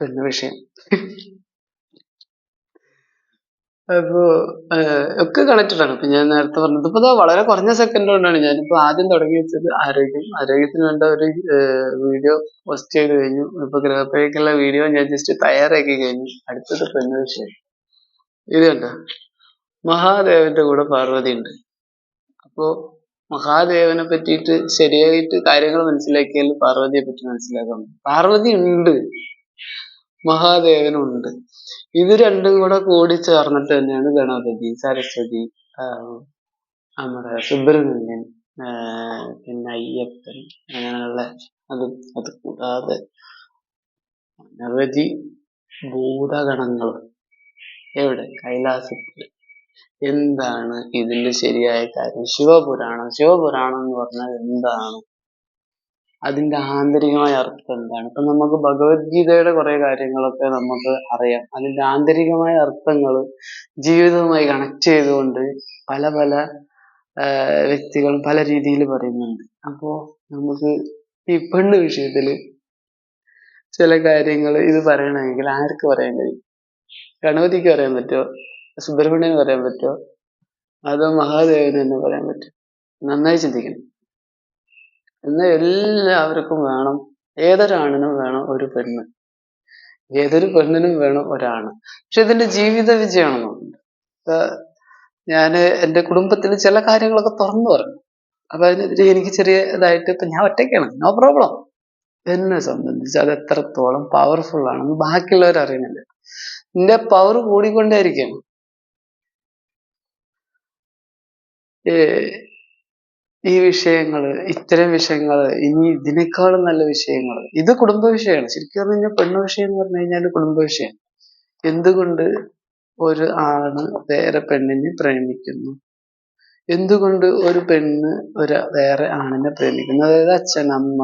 പെണ്ണ് വിഷയം. അപ്പോ ഒക്കെ കണക്റ്റഡ് ഇപ്പൊ ഞാൻ നേരത്തെ പറഞ്ഞത് ഇപ്പൊ വളരെ കുറഞ്ഞ സെക്കൻഡ് കൊണ്ടാണ് ഞാനിപ്പോ ആദ്യം തുടങ്ങി വെച്ചത് ആരോഗ്യം. ആരോഗ്യത്തിന് വേണ്ട ഒരു വീഡിയോ പോസ്റ്റ് ചെയ്ത് കഴിഞ്ഞു. ഇപ്പൊ ഗ്രഹപ്പേക്കുള്ള വീഡിയോ ഞാൻ ജസ്റ്റ് തയ്യാറാക്കി കഴിഞ്ഞു. അടുത്തത് പെണ്ണ് വിഷയം. ഇത് കണ്ട? മഹാദേവന്റെ കൂടെ പാർവതി ഉണ്ട്. അപ്പോ മഹാദേവനെ പറ്റിയിട്ട് ശരിയായിട്ട് കാര്യങ്ങൾ മനസ്സിലാക്കിയാൽ പാർവതിയെ പറ്റി മനസ്സിലാക്കാം പാർവതി ഉണ്ട്. മഹാദേവനും ഉണ്ട് ഇത് രണ്ടും കൂടെ കൂടി ചേർന്നിട്ട് തന്നെയാണ് ഗണപതി സരസ്വതി നമ്മുടെ സുബ്രഹ്മണ്യൻ പിന്നെ അയ്യപ്പൻ അങ്ങനെയുള്ള അതും അത് കൂടാതെ അനവധി ഭൂതഗണങ്ങൾ. എവിടെ? കൈലാസത്തിൽ. എന്താണ് ഇതിന്റെ ശരിയായ കാര്യം? ശിവപുരാണം. ശിവപുരാണം എന്ന് പറഞ്ഞാൽ എന്താണ്? അതിന്റെ ആന്തരികമായ അർത്ഥം എന്താണ്? ഇപ്പൊ നമുക്ക് ഭഗവത്ഗീതയുടെ കുറെ കാര്യങ്ങളൊക്കെ നമുക്ക് അറിയാം. അതിന്റെ ആന്തരികമായ അർത്ഥങ്ങൾ ജീവിതവുമായി കണക്ട് ചെയ്തുകൊണ്ട് പല പല വ്യക്തികൾ പല രീതിയിൽ പറയുന്നുണ്ട്. അപ്പോ നമുക്ക് ഈ പെണ്ണ് വിഷയത്തിൽ ചില കാര്യങ്ങൾ ഇത് പറയണമെങ്കിൽ ആർക്ക് പറയാൻ കഴിയും? ഗണപതിക്ക് പറയാൻ പറ്റുമോ സുബ്രഹ്മണ്യന് പറയാൻ പറ്റുമോ അതോ മഹാദേവന് തന്നെ പറയാൻ പറ്റുമോ നന്നായി ചിന്തിക്കണം. എന്നാൽ എല്ലാവർക്കും വേണം. ഏതൊരാണിനും വേണം ഒരു പെണ്ണ്. ഏതൊരു പെണ്ണിനും വേണം ഒരാണ്. പക്ഷെ ഇതിന്റെ ജീവിത വിജയമാണെന്നുണ്ട്. ഞാൻ എന്റെ കുടുംബത്തിൽ ചില കാര്യങ്ങളൊക്കെ തുറന്നു പറഞ്ഞു. അപ്പൊ അതിനെതിരെ എനിക്ക് ചെറിയ ഇതായിട്ട് ഇപ്പൊ ഞാൻ ഒറ്റയ്ക്കാണ്. നോ പ്രോബ്ലം എന്നെ സംബന്ധിച്ച് അത് എത്രത്തോളം പവർഫുൾ ആണെന്ന് ബാക്കിയുള്ളവർ അറിയുന്നില്ല. നിന്റെ പവർ കൂടിക്കൊണ്ടേയിരിക്കും ഈ വിഷയങ്ങൾ ഇത്തരം വിഷയങ്ങൾ ഇനി ഇതിനേക്കാളും നല്ല വിഷയങ്ങൾ ഇത് കുടുംബ വിഷയമാണ് ശരിക്കും പറഞ്ഞു കഴിഞ്ഞാൽ പെണ്ണു വിഷയം എന്ന് പറഞ്ഞു കഴിഞ്ഞാൽ കുടുംബ വിഷയം എന്തുകൊണ്ട് ഒരു ആണ് വേറെ പെണ്ണിനെ പ്രേമിക്കുന്നു? എന്തുകൊണ്ട് ഒരു പെണ്ണ് ഒരു വേറെ ആണിനെ പ്രേമിക്കുന്നു? അതായത് അച്ഛൻ അമ്മ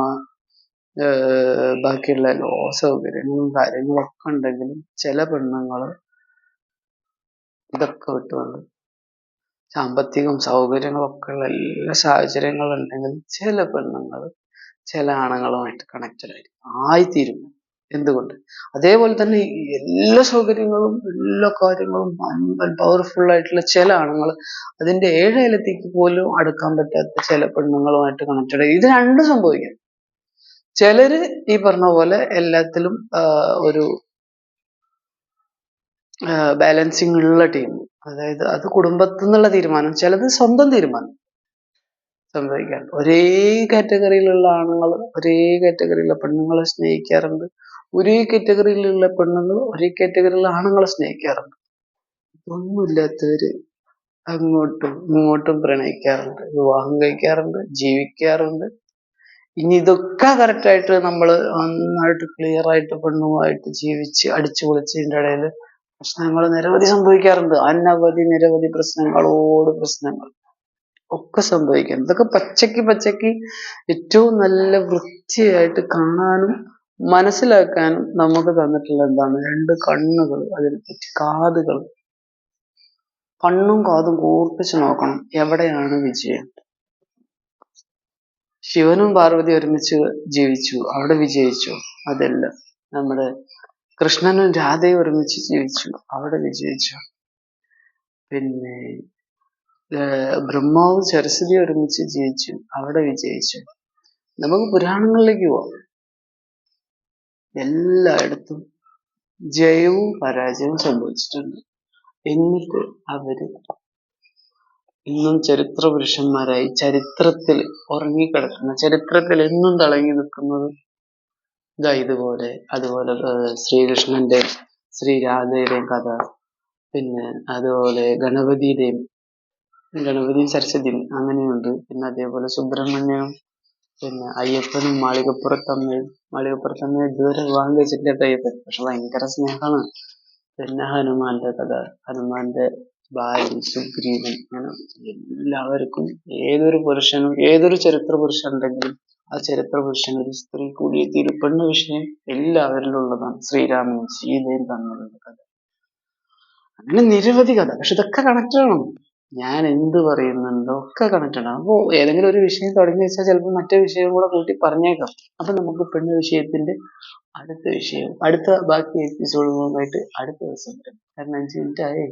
ബാക്കിയുള്ള എല്ലാ സൗകര്യങ്ങളും കാര്യങ്ങളൊക്കെ ഉണ്ടെങ്കിലും ചില പെണ്ണുങ്ങൾ ഇതൊക്കെ വിട്ടുകൊണ്ട് സാമ്പത്തികം സൗകര്യങ്ങളൊക്കെ ഉള്ള എല്ലാ സാഹചര്യങ്ങളും ഉണ്ടെങ്കിൽ ചില പെണ്ണുങ്ങൾ ചില ആണുങ്ങളുമായിട്ട് കണക്റ്റഡ് ആയിരിക്കും. ആയിത്തീരും എന്തുകൊണ്ട്? അതേപോലെ തന്നെ എല്ലാ സൗകര്യങ്ങളും എല്ലാ കാര്യങ്ങളും വമ്പൻ പവർഫുൾ ആയിട്ടുള്ള ചില ആണുങ്ങൾ അതിന്റെ ഏഴയിലത്തേക്ക് പോലും അടുക്കാൻ പറ്റാത്ത ചില പെണ്ണുങ്ങളുമായിട്ട് കണക്റ്റഡ് ഇത് രണ്ടും സംഭവിക്കാം. ചിലര് ഈ പറഞ്ഞ പോലെ എല്ലാത്തിലും ഒരു ബാലൻസിങ് ഉള്ള ടീം അതായത് അത് കുടുംബത്തിൽ നിന്നുള്ള തീരുമാനം ചിലത് സ്വന്തം തീരുമാനം സംഭവിക്കാൻ. ഒരേ കാറ്റഗറിയിലുള്ള ആണുങ്ങൾ ഒരേ കാറ്റഗറിയിലുള്ള പെണ്ണുങ്ങളെ സ്നേഹിക്കാറുണ്ട്. ഒരേ കാറ്റഗറിയിലുള്ള പെണ്ണുങ്ങൾ ഒരേ കാറ്റഗറിയിലുള്ള ആണുങ്ങളെ സ്നേഹിക്കാറുണ്ട്. ഒന്നുമില്ലാത്തവര് അങ്ങോട്ടും ഇങ്ങോട്ടും പ്രണയിക്കാറുണ്ട് വിവാഹം കഴിക്കാറുണ്ട് ജീവിക്കാറുണ്ട്. ഇനി ഇതൊക്കെ കറക്റ്റായിട്ട് നമ്മൾ നന്നായിട്ട് ക്ലിയർ ആയിട്ട് പെണ്ണുമായിട്ട് ജീവിച്ച് അടിച്ചു പൊളിച്ചതിന്റെ ഇടയിൽ പ്രശ്നങ്ങൾ നിരവധി സംഭവിക്കാറുണ്ട്. അനവധി നിരവധി പ്രശ്നങ്ങളോട് പ്രശ്നങ്ങൾ ഒക്കെ സംഭവിക്കാം. ഇതൊക്കെ പച്ചക്ക് പച്ചക്ക് ഏറ്റവും നല്ല വൃത്തിയായിട്ട് കാണാനും മനസ്സിലാക്കാനും നമുക്ക് തന്നിട്ടുള്ള എന്താണ്? രണ്ട് കണ്ണുകൾ അതിനെ പറ്റി കാതുകൾ. കണ്ണും കാതും കൂർപ്പിച്ച് നോക്കണം. എവിടെയാണ് വിജയം? ശിവനും പാർവതി ഒരുമിച്ച് ജീവിച്ചു. അവിടെ വിജയിച്ചു. അതല്ല നമ്മുടെ കൃഷ്ണനും രാധയും ഒരുമിച്ച് ജീവിച്ചു. അവിടെ വിജയിച്ചു. പിന്നെ ബ്രഹ്മാവ് സരസ്വതി ഒരുമിച്ച് ജീവിച്ചു. അവിടെ വിജയിച്ചു. നമുക്ക് പുരാണങ്ങളിലേക്ക് പോവാം. എല്ലായിടത്തും ജയവും പരാജയവും സംഭവിച്ചിട്ടുണ്ട്. എന്നിട്ട് അവർ ഇന്നും ചരിത്ര പുരുഷന്മാരായി ചരിത്രത്തിൽ ഉറങ്ങിക്കിടക്കുന്ന. ചരിത്രത്തിൽ എന്നും തിളങ്ങി നിൽക്കുന്നത് ഇതാ ഇതുപോലെ അതുപോലെ ശ്രീകൃഷ്ണന്റെ ശ്രീരാധയുടെയും കഥ പിന്നെ അതുപോലെ ഗണപതിയുടെയും ഗണപതിയും സരസ്വതിയും അങ്ങനെയുണ്ട്. പിന്നെ അതേപോലെ സുബ്രഹ്മണ്യം പിന്നെ അയ്യപ്പനും മാളികപ്പുറത്തമ്മ മാളികപ്പുറത്തമ്മ ഇതുവരെ വിവാഹം കഴിച്ചിട്ടില്ല കേട്ടോ അയ്യപ്പൻ പക്ഷെ ഭയങ്കര സ്നേഹമാണ്. പിന്നെ ഹനുമാന്റെ കഥ ഹനുമാന്റെ ഭാര്യ സുഗ്രീവൻ അങ്ങനെ എല്ലാവർക്കും ഏതൊരു പുരുഷനും ഏതൊരു ചരിത്ര പുരുഷൻ ഉണ്ടെങ്കിലും ആ ചരിത്ര പുരുഷൻ ഒരു സ്ത്രീ കൂടിയ തിരുപ്പെണ്ണ വിഷയം എല്ലാവരിലും ഉള്ളതാണ്. ശ്രീരാമനും സീതയും തമ്മിലുള്ള കഥ. അങ്ങനെ നിരവധി കഥ. പക്ഷെ ഇതൊക്കെ കണക്റ്റഡ് ആണ് ഞാൻ എന്ത് പറയുന്നുണ്ടോ ഒക്കെ കണക്റ്റഡ് ആണ് അപ്പോൾ ഏതെങ്കിലും ഒരു വിഷയം തുടങ്ങി വെച്ചാൽ ചിലപ്പോൾ മറ്റേ വിഷയം കൂടെ കൂട്ടി പറഞ്ഞേക്കാം. അപ്പൊ നമുക്ക് പെണ്ണ് വിഷയത്തിന്റെ അടുത്ത വിഷയം അടുത്ത ബാക്കി എപ്പിസോഡുകളുമായിട്ട് അടുത്ത ദിവസം വരാം. കാരണം അഞ്ച് മിനിറ്റ് ആയേ